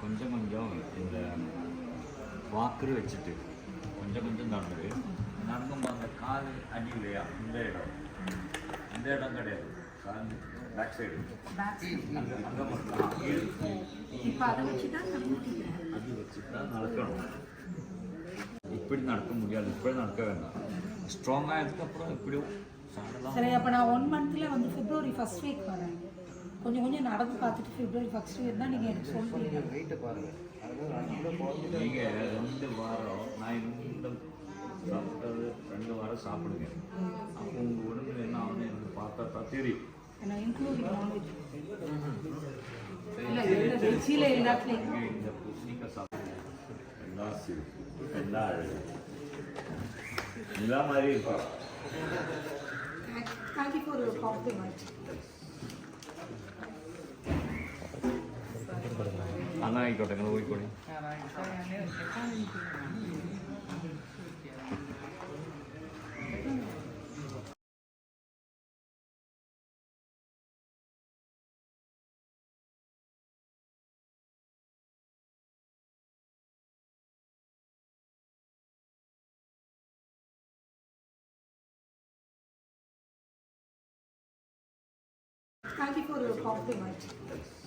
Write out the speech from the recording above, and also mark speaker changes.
Speaker 1: கொஞ்சம் கொஞ்சம் இந்த வாக்குறு வச்சுட்டு கொஞ்சம் கொஞ்சம் நடந்தது நடக்கும் அந்த கால் அடி இல்லையா? இந்த இடம். இந்த இடம் கிடையாது. கால் பேக் சைடு அங்கே மட்டும்
Speaker 2: அது வச்சு தான்
Speaker 1: நடக்கணும். இப்படி நடக்க முடியாது. இப்படி நடக்க வேண்டாம். ஸ்ட்ராங் ஆனதுக்கு இப்படியும்
Speaker 2: சரி அப்போ நான் ஒன் மந்த்தில் வந்து பிப்ரவரி ஃபர்ஸ்ட் வீக் வரேன். கொஞ்சம் கொஞ்சம் நடந்து பார்த்துட்டு பிப்ரவரி ஃபர்ஸ்ட் வீக் தான் நீங்கள் எனக்கு சொல்கிறீங்க
Speaker 3: வெயிட்டை
Speaker 1: நீங்கள் ரெண்டு வாரம் நான் ரெண்டு சாப்பிட்டது ரெண்டு வாரம் சாப்பிடுங்க. அப்போ உங்கள் உடம்புல என்ன ஆகுது எனக்கு பார்த்தா தான் தெரியும்.
Speaker 2: நான் இன்க்ளூடிங் நான்வெஜ் இல்லை இல்லை வெஜ்ஜில் எல்லாத்துலேயும்.
Speaker 1: நீங்கள் இந்த பூசணிக்காய் சாப்பிடுங்க. எல்லாம் சிரிப்பு எல்லாம் அழகு நிலா மாதிரி இருக்கும்
Speaker 2: தேங்க்யூ ஃபார் யுவர் காம்ப்ளிமெண்ட்
Speaker 1: അങ്ങനെ ആയിക്കോട്ടെ നിങ്ങൾ പോയിക്കോളി
Speaker 2: Thank you for your compliment.